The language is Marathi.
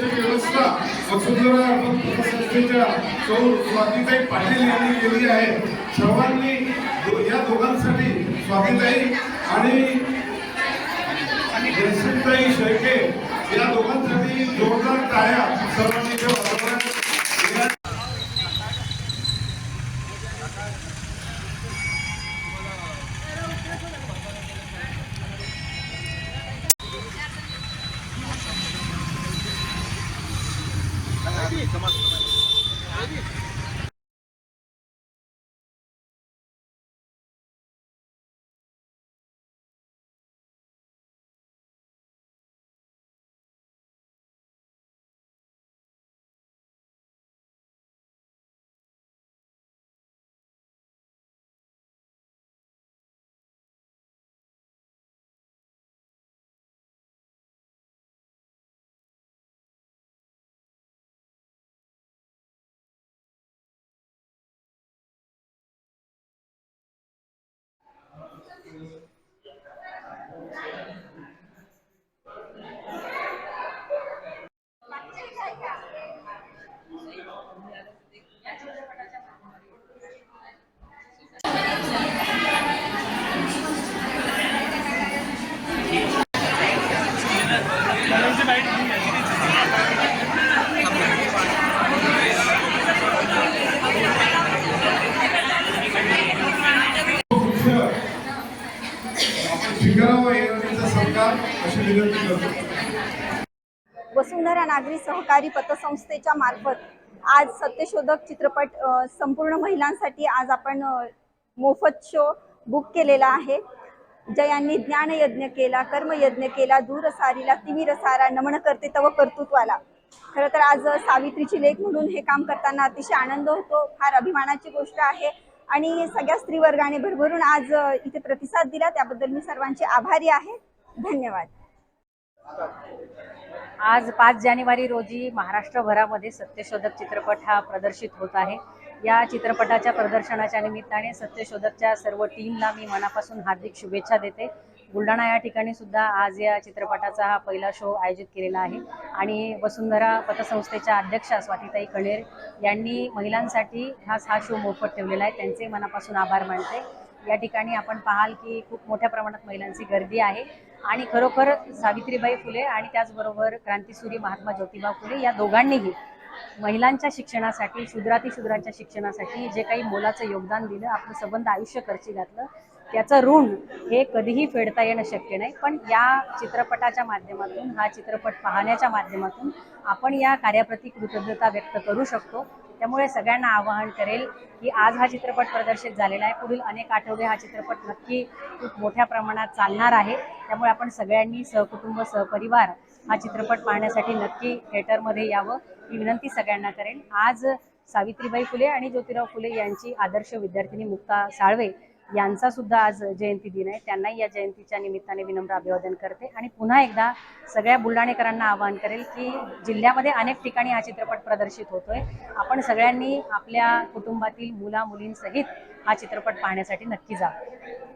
याची व्यवस्था वसुंधरा अर्बन पतसंस्थेच्या सौ स्वातीताई पाटील यांनी केली आहे. सर्वांनी या दोघांसाठी स्वातीताई आणि जयसिंगताई शेळके या दोघांसाठी जोरदार टाळ्या सर्वांनी 地什么什么绝对什 वसुंधरा नागरी सहकारी पतसंस्थेच्या मार्फत आज सत्यशोधक चित्रपट संपूर्ण महिलांसाठी आज आपण मोफत शो बुक केलेला आहे. जयांनी ज्ञानयज्ञ केला कर्मयज्ञ केला दूर सारीला तिमिर सारा नमन करते तव कर्तृत्वाला. खरं तर आज सावित्रीची लेख म्हणून हे काम करताना अतिशय आनंद होतो. फार अभिमानाची गोष्ट आहे. आणि सगळ्या स्त्री वर्गाने भरभरून आज इथे प्रतिसाद दिला. त्याबद्दल मी सर्वांचे आभारी आहे. धन्यवाद. आज पाच जानेवारी रोजी महाराष्ट्रभरामध्ये सत्यशोधक चित्रपट हा प्रदर्शित होत आहे. या चित्रपटाच्या प्रदर्शनाच्या निमित्ताने सत्यशोधकच्या सर्व टीमला मी मनापासून हार्दिक शुभेच्छा देते. बुलढाणा या ठिकाणी सुद्धा आज या चित्रपटाचा हा पहिला शो आयोजित केलेला आहे. आणि वसुंधरा पतसंस्थेच्या अध्यक्षा स्वातीताई कणेर यांनी महिलांसाठी हाच हा शो मोफत ठेवलेला आहे. त्यांचे मनापासून आभार मानते. या ठिकाणी आपण पाहाल की खूप मोठ्या प्रमाणात महिलांची गर्दी आहे. आणि खरोखर सावित्रीबाई फुले आणि त्याचबरोबर क्रांतीसूरी महात्मा ज्योतिबा फुले या दोघांनीही महिलांच्या शिक्षणासाठी शूद्रातिशूद्रांच्या शिक्षणासाठी जे काही मोलाचं योगदान दिलं आपलं संबंध आयुष्य खर्ची घातलं त्याचं ऋण हे कधीही फेडता येणं शक्य नाही. पण या चित्रपटाच्या माध्यमातून हा चित्रपट पाहण्याच्या माध्यमातून आपण या कार्याप्रती कृतज्ञता व्यक्त करू शकतो. त्यामुळे सगळ्यांना आवाहन करेल की आज हा चित्रपट प्रदर्शित झालेला आहे. पुढील अनेक आठवडे हा चित्रपट नक्की खूप मोठ्या प्रमाणात चालणार आहे. त्यामुळे आपण सगळ्यांनी सहकुटुंब सहपरिवार हा चित्रपट पाहण्यासाठी नक्की थिएटरमध्ये यावं ही विनंती सगळ्यांना करेन. आज सावित्रीबाई फुले आणि ज्योतिराव फुले यांची आदर्श विद्यार्थिनी मुक्ता साळवे यांचा सुद्धा आज जयंती दिन आहे. त्यांनाही या जयंतीच्या निमित्ताने विनम्र अभिवादन करते आणि पुन्हा एकदा सगळ्या बुलढाणेकरांना आवाहन करेल की जिल्ह्यामध्ये अनेक ठिकाणी हा चित्रपट प्रदर्शित होतोय. आपण सगळ्यांनी आपल्या कुटुंबातील मुला मुलींसहित हा चित्रपट पाहण्यासाठी नक्की जावं